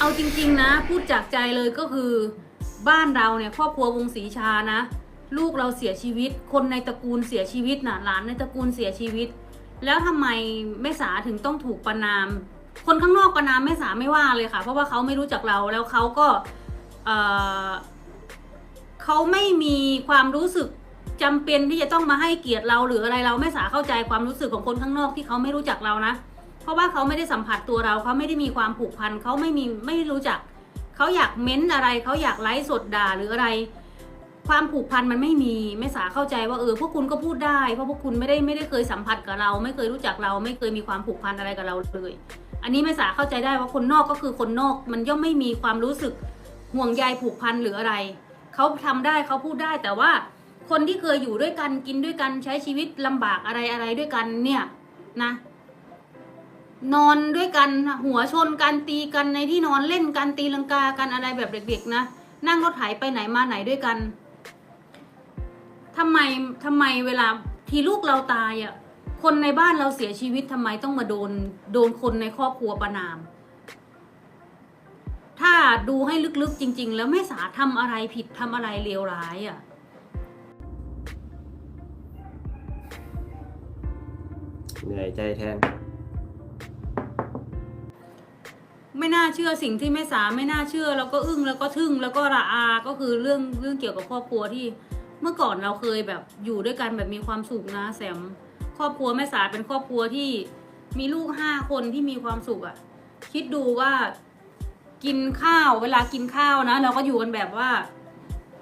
เอาจริงๆนะ พูดจากใจเลยก็คือ บ้านเราเนี่ยครอบครัววงศรีชานะ ลูกเราเสียชีวิต คนในตระกูลเสียชีวิตนะหลานในตระกูลเสียชีวิต แล้วทำไมแม่สาถึงต้องถูกประนาม คนข้างนอกประนามแม่สาไม่ว่าเลยค่ะ เพราะว่าเขาไม่รู้จักเราแล้วเขาก็เออเขาไม่มีความรู้สึกจำเป็นที่จะต้องมาให้เกียรติเราหรืออะไรเราแม่สาเข้าใจความรู้สึกของคนข้างนอกที่เขาไม่รู้จักเรานะ ราะว่าเขาไม่ได้สัมผัสตัวเราเขาไม่ได้มีความผูกพันเขาไม่มีไม่รู้จัก เขาอยากเม้นอะไรเขาอยากไลฟ์สดด่าหรืออะไร ความผูกพันมันไม่มีแม่สาเข้าใจว่าเออพวกคุณก็พูดได้เพราะพวกคุณไม่ได้ไม่ได้เคยสัมผัสกับเรา ไม่เคยรู้จักเรา ไม่เคยมีความผูกพันอะไรกับเราเลยอันนี้แม่สาเข้าใจได้ว่าคนนอกก็คือคนนอกมันย่อมไม่มีความรู้สึกห่วงใยผูกพันหรืออะไรเขาทำได้เขาพูดได้แต่ว่าคนที่เคยอยู่ด้วยกันกินด้วยกันใช้ชีวิตลำบากอะไรอะไรด้วยกันเนี่ยนะ นอนด้วยกันหัวชนกันตีกันในที่นอนเล่นกันตีลังกากันอะไรแบบเด็กๆนะนั่งรถไถไปไหนมาไหนด้วยกันทำไมทำไมเวลาทีลูกเราตายอะคนในบ้านเราเสียชีวิตทำไมต้องมาโดนโดนคนในครอบครัวประนาม ถ้าดูให้ลึกๆจริง ๆ แล้วแม่สาทำอะไรผิดทำอะไรเลวร้ายอะเหนื่อยใจแทน ไม่น่าเชื่อสิ่งที่แม่สาไม่น่าเชื่อ แล้วก็อึ้งแล้วก็ทึ่งแล้วก็ระอา ก็คือเรื่องเรื่องเกี่ยวกับครอบครัวที่ เมื่อก่อนเราเคยแบบอยู่ด้วยกันแบบมีความสุขนะแซมครอบครัวแม่สาเป็นครอบครัวที่มีลูกห้าคนที่มีความสุขอะ่ะ คิดดูว่ากินข้าวเวลากินข้าวนะ เราก็อยู่กันแบบว่า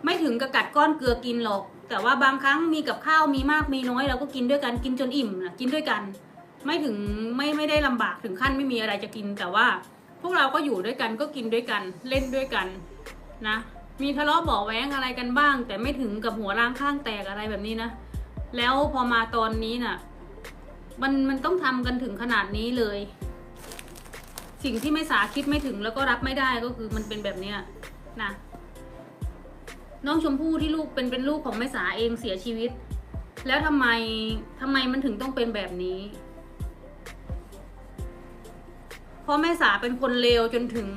ไม่ถึงกับกัดก้อนเกลือกินหรอก แต่ว่าบางครั้งมีกับข้าวมีมากมีน้อยเราก็กินด้วยกันกินจนอิ่มนะกินด้วยกัน ไม่ถึงไม่ไม่ได้ลำบากถึงขั้นไม่มีอะไรจะกินแต่ว่า วกเราก็อยู่ด้วยกันก็กินด้วยกันเล่นด้วยกันนะ มีทะเลาะเบาแว้งอะไรกันบ้าง แต่ไม่ถึงกับหัวร้างข้างแตกอะไรแบบนี้นะ แล้วพอมาตอนนี้น่ะ มันมันต้องทำกันถึงขนาดนี้เลย สิ่งที่ไม่สาคิดไม่ถึงแล้วก็รับไม่ได้ก็คือมันเป็นแบบเนี้ยนะน้องชมพู่ที่ลูกเป็นเป็นลูกของแม่สาเองเสียชีวิต แล้วทำไมทำไมมันถึงต้องเป็นแบบนี้ เพราะแม่สาเป็นคนเลวจนถึง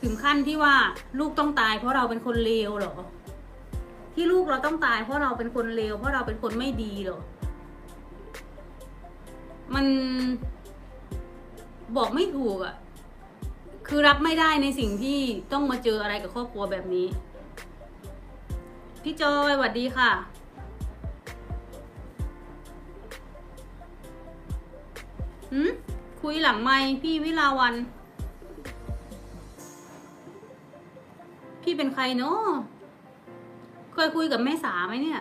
ถึงขั้นที่ว่าลูกต้องตายเพราะเราเป็นคนเลวเหรอ ที่ลูกเราต้องตายเพราะเราเป็นคนเลวเพราะเราเป็นคนไม่ดีเหรอ มันบอกไม่ถูกอะ่ะ คือรับไม่ได้ในสิ่งที่ต้องมาเจออะไรกับครอบครัวแบบนี้ พี่จอยสวัสดีค่ะหืม คุยหลังไมค์พี่วิลาวัน พี่เป็นใครเนาะเคยคุยกับแม่สาไหมเนี่ย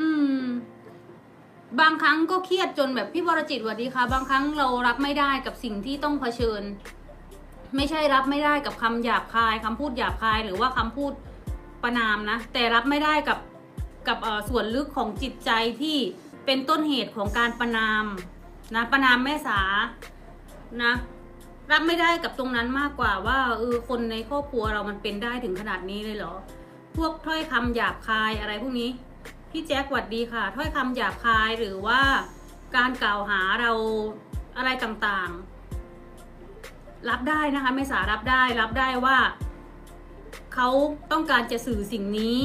อืม บางครั้งก็เครียดจนแบบพี่วรจิตสวัสดีค่ะ บางครั้งเรารับไม่ได้กับสิ่งที่ต้องเผชิญ ไม่ใช่รับไม่ได้กับคำหยาบคายคำพูดหยาบคายหรือว่าคำพูดประนามนะ แต่รับไม่ได้กับ กับส่วนลึกของจิตใจที่เป็นต้นเหตุของการประนามนะประนามแม่สานะรับไม่ได้กับตรงนั้นมากกว่าว่าเออคนในครอบครัวเรามันเป็นได้ถึงขนาดนี้เลยเหรอ พวกถ้อยคำหยาบคายอะไรพวกนี้ พี่แจ็คหวัดดีค่ะ ถ้อยคำหยาบคายหรือว่าการกล่าวหาเราอะไรต่างๆ รับได้นะคะไม่สารับได้รับได้ว่า เขาต้องการจะสื่อสิ่งนี้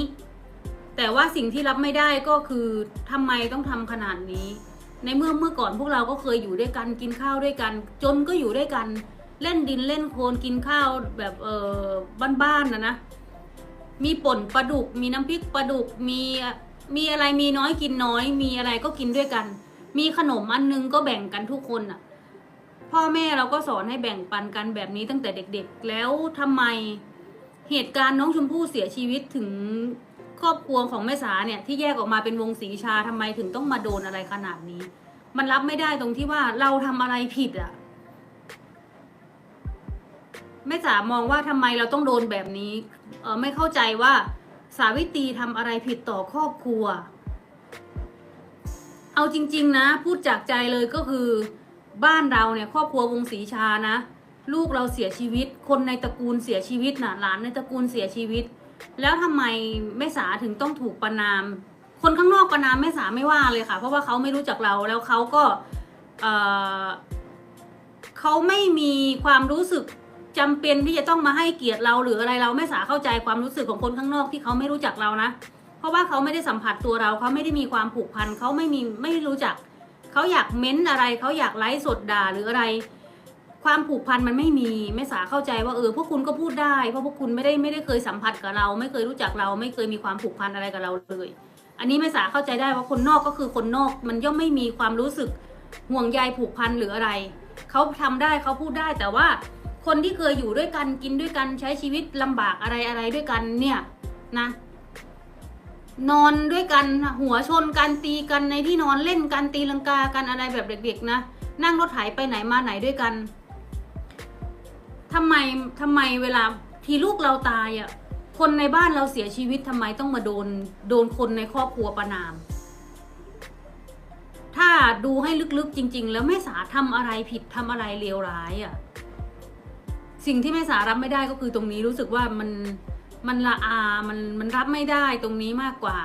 แต่ว่าสิ่งที่รับไม่ได้ก็คือทำไมต้องทำขนาดนี้ ในเมื่อเมื่อก่อนพวกเราก็เคยอยู่ด้วยกันกินข้าวด้วยกัน จนก็อยู่ด้วยกัน เล่นดินเล่นโคลนกินข้าวแบบเออบ้านๆนะนะ มีป่นปลาดุก มีน้ำพริกปลาดุกมีมีอะไรมีน้อยกินน้อย มีอะไรก็กินด้วยกัน มีขนมอันนึงก็แบ่งกันทุกคนอะ พ่อแม่เราก็สอนให้แบ่งปันกันแบบนี้ตั้งแต่เด็กๆ แล้วทำไมเหตุการณ์น้องชมพู่เสียชีวิตถึง ครอบครัวของแม่สาเนี่ยที่แยกออกมาเป็นวงสีชาทำไมถึงต้องมาโดนอะไรขนาดนี้ มันรับไม่ได้ตรงที่ว่าเราทำอะไรผิดอะแม่จ๋ามองว่าทำไมเราต้องโดนแบบนี้เออไม่เข้าใจว่าสาวิตรีทำอะไรผิดต่อครอบครัว เอาจริง ๆ นะ พูดจากใจเลยก็คือ บ้านเราเนี่ย ครอบครัววงศรีชานะ ลูกเราเสียชีวิต คนในตระกูลเสียชีวิตนะหลานในตระกูลเสียชีวิต แล้วทำไมแม่สาถึงต้องถูกประนาม คนข้างนอกประนามแม่สาไม่ว่าเลยค่ะ เพราะว่าเขาไม่รู้จักเราแล้วเขาก็เออเขาไม่มีความรู้สึกจำเป็นที่จะต้องมาให้เกียรติเราหรืออะไรเราไม่สาเข้าใจความรู้สึกของคนข้างนอกที่เขาไม่รู้จักเรานะ เพราะว่าเขาไม่ได้สัมผัสตัวเราเขาไม่ได้มีความผูกพันเขาไม่มีไม่รู้จัก เขาอยากเม้นอะไร เขาอยากไลฟ์สดด่าหรืออะไร ความผูกพันมันไม่มีไม่สาเข้าใจว่าเออพวกคุณก็พูดได้เพราะพวกคุณไม่ได้ไม่ได้เคยสัมผัสกับเรา ไม่เคยรู้จักเรา ไม่เคยมีความผูกพันอะไรกับเราเลย อันนี้ไม่สาเข้าใจได้ว่าคนนอกก็คือคนนอก มันย่อมไม่มีความรู้สึกห่วงใยผูกพันหรืออะไรเขาทำได้เขาพูดได้แต่ว่าคนที่เคยอยู่ด้วยกันกินด้วยกันใช้ชีวิตลำบากอะไรอะไรด้วยกันเนี่ยนะ นอนด้วยกันหัวชนกันตีกันในที่นอนเล่นกันตีลังกากันอะไรแบบเด็กๆนะ นั่งรถไถไปไหนมาไหนด้วยกัน ทำไมทำไมเวลาที่ลูกเราตายอะคนในบ้านเราเสียชีวิตทำไมต้องมาโดนโดนคนในครอบครัวประนาม ถ้าดูให้ลึกๆจริง ๆ แล้วแม่สาทำอะไรผิดทำอะไรเลวร้ายอะสิ่งที่แม่สารับไม่ได้ก็คือตรงนี้รู้สึกว่ามันมันละอา มันมันรับไม่ได้ตรงนี้มากกว่า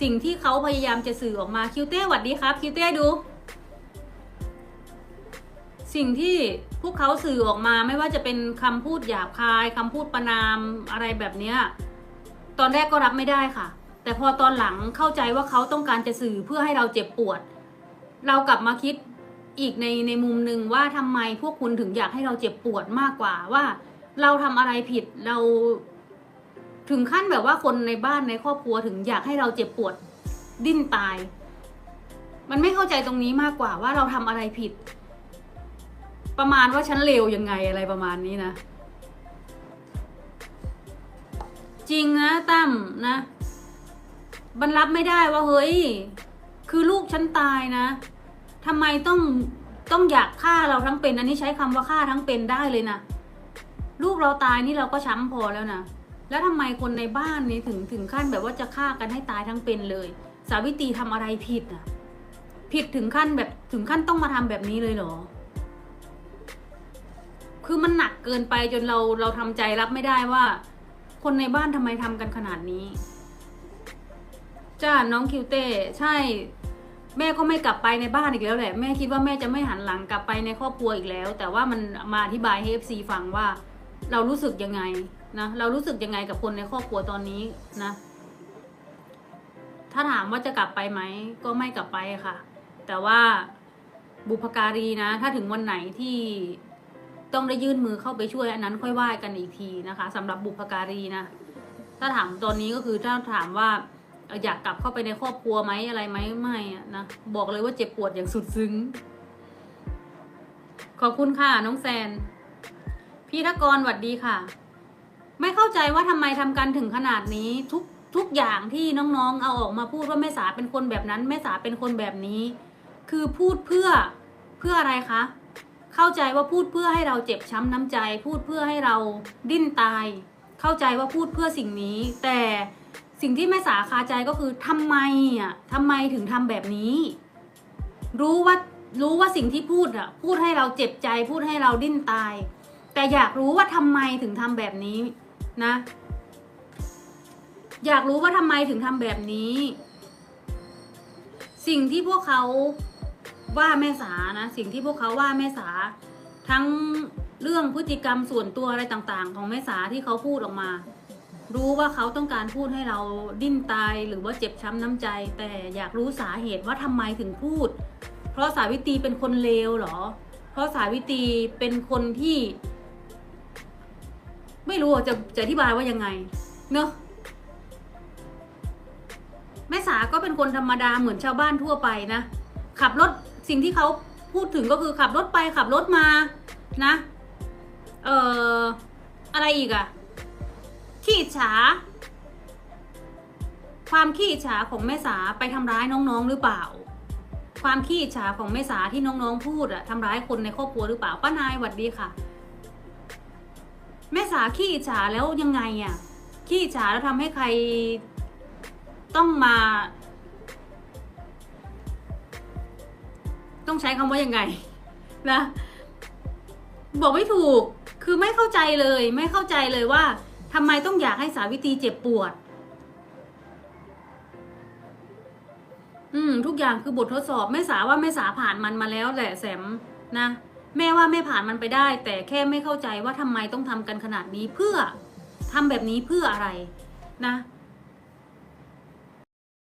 สิ่งที่เขาพยายามจะสื่อออกมาคิวเต้หวัดดีครับคิวเต้ดู สิ่งที่ วกเขาสื่อออกมาไม่ว่าจะเป็นคำพูดหยาบคายคำพูดประนามอะไรแบบเนี้ยตอนแรกก็รับไม่ได้ค่ะ แต่พอตอนหลังเข้าใจว่าเขาต้องการจะสื่อเพื่อให้เราเจ็บปวด เรากลับมาคิดอีกในในมุมหนึ่งว่าทำไมพวกคุณถึงอยากให้เราเจ็บปวดมากกว่าว่า เราทำอะไรผิดเราถึงขั้นแบบว่าคนในบ้านในครอบครัวถึงอยากให้เราเจ็บปวดดิ้นตาย มันไม่เข้าใจตรงนี้มากกว่าว่าเราทำอะไรผิด ประมาณว่าฉันเลวยังไงอะไรประมาณนี้นะ จริงนะตั้มนะมันรับไม่ได้ว่าเฮ้ย คือลูกฉันตายนะทำไมต้องต้องอยากฆ่าเราทั้งเป็น อันนี้ใช้คำว่าฆ่าทั้งเป็นได้เลยนะลูกเราตายนี่เราก็ช้ำพอแล้วนะแล้วทำไมคนในบ้านนี้ถึงถึงขั้นแบบว่าจะฆ่ากันให้ตายทั้งเป็นเลย สาวิตรีทำอะไรผิดอะ ผิดถึงขั้นแบบถึงขั้นต้องมาทำแบบนี้เลยเหรอ คือมันหนักเกินไปจนเราเราทำใจรับไม่ได้ว่า คนในบ้านทำไมทำกันขนาดนี้ จ้าน้องคิวเต้ใช่ แม่ก็ไม่กลับไปในบ้านอีกแล้วแหละ แม่คิดว่าแม่จะไม่หันหลังกลับไปในครอบครัวอีกแล้ว แต่ว่ามันมาอธิบายให้เอฟซีฟังว่า เรารู้สึกยังไงนะเรารู้สึกยังไงกับคนในครอบครัวตอนนี้นะ ถ้าถามว่าจะกลับไปไหมก็ไม่กลับไปค่ะ แต่ว่าบุพการีนะ ถ้าถึงวันไหนที่ ต้องได้ยื่นมือเข้าไปช่วยอันนั้นค่อยว่ากันอีกทีนะคะสำหรับบุพการีนะ ถ้าถามตอนนี้ก็คือถ้าถามว่าอยากกลับเข้าไปในครอบครัวไหมอะไรไหมไม่อะนะบอกเลยว่าเจ็บปวดอย่างสุดซึ้ง ขอบคุณค่ะน้องแซน พี่ทกรหวัดดีค่ะ ไม่เข้าใจว่าทำไมทำกันถึงขนาดนี้ทุกทุกอย่างที่น้องๆ เอาออกมาพูดว่าแม่สาเป็นคนแบบนั้นแม่สาเป็นคนแบบนี้ คือพูดเพื่อเพื่ออะไรคะ เข้าใจว่าพูดเพื่อให้เราเจ็บช้ำน้ำใจ พูดเพื่อให้เราดิ้นตาย เข้าใจว่าพูดเพื่อสิ่งนี้ แต่สิ่งที่แม่สาคาใจก็คือทำไมอะทำไมถึงทำแบบนี้ รู้ว่ารู้ว่าสิ่งที่พูดอะ พูดให้เราเจ็บใจ พูดให้เราดิ้นตาย แต่อยากรู้ว่าทำไมถึงทำแบบนี้นะ อยากรู้ว่าทำไมถึงทำแบบนี้ สิ่งที่พวกเขา ว่าแม่สานะสิ่งที่พวกเขาว่าแม่สา ทั้งเรื่องพฤติกรรมส่วนตัวอะไรต่างๆ ของแม่สาที่เขาพูดออกมา รู้ว่าเขาต้องการพูดให้เราดิ้นตายหรือว่าเจ็บช้ำน้ำใจ แต่อยากรู้สาเหตุว่าทำไมถึงพูด เพราะสาวิตรีเป็นคนเลวเหรอ เพราะสาวิตรีเป็นคนที่ ไม่รู้จะจะอธิบายว่ายังไง เนอะแม่สาก็เป็นคนธรรมดาเหมือนชาวบ้านทั่วไปนะขับรถ สิ่งที่เขาพูดถึงก็คือขับรถไปขับรถมานะ เอ่อ อะไรอีกอะขี้ฉา ความขี้ฉาของแม่สาไปทำร้ายน้องๆหรือเปล่า ความขี้ฉาของแม่สาที่น้องๆพูดอะทำร้ายคนในครอบครัวหรือเปล่าป้านายหวัดดีค่ะ แม่สาขี้ฉาแล้วยังไงอะขี้ฉาแล้วทำให้ใครต้องมา ต้องใช้คำว่ายังไงนะบอกไม่ถูกคือไม่เข้าใจเลย ไม่เข้าใจเลยว่าทำไมต้องอยากให้สาวิตรีเจ็บปวด อืม ทุกอย่างคือบททดสอบแม่สาว่าแม่สาผ่านมันมาแล้วแหละแสมนะแม่ว่าแม่ผ่านมันไปได้ แต่แค่ไม่เข้าใจว่าทำไมต้องทำกันขนาดนี้เพื่อทำแบบนี้เพื่ออะไรนะ